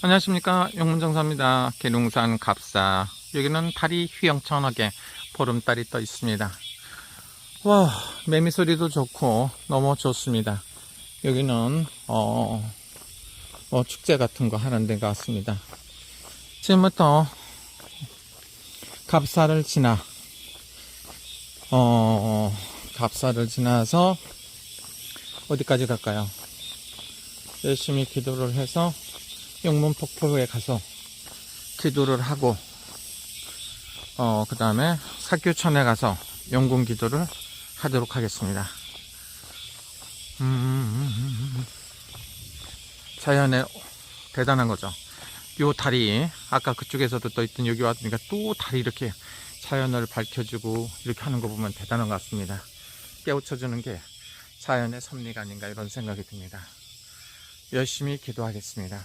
안녕하십니까. 영문정사입니다. 계룡산 갑사. 여기는 달이 휘영천하게 보름달이 떠 있습니다. 와 매미 소리도 좋고 너무 좋습니다. 여기는 어, 뭐 축제 같은 거 하는 데 같습니다. 지금부터 갑사를 지나 어 갑사를 지나서 어디까지 갈까요? 열심히 기도를 해서 영문 폭포에 가서 기도를 하고 어 그 다음에 사교천에 가서 영군 기도를 하도록 하겠습니다. 음, 자연의 대단한 거죠. 요 달이 아까 그쪽에서도 떠 있던 여기 왔으니까 또 달이 이렇게 자연을 밝혀주고 이렇게 하는 거 보면 대단한 것 같습니다. 깨우쳐주는 게 자연의 섭리가 아닌가 이런 생각이 듭니다. 열심히 기도하겠습니다.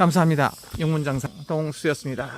감사합니다. 영문장사 동수였습니다.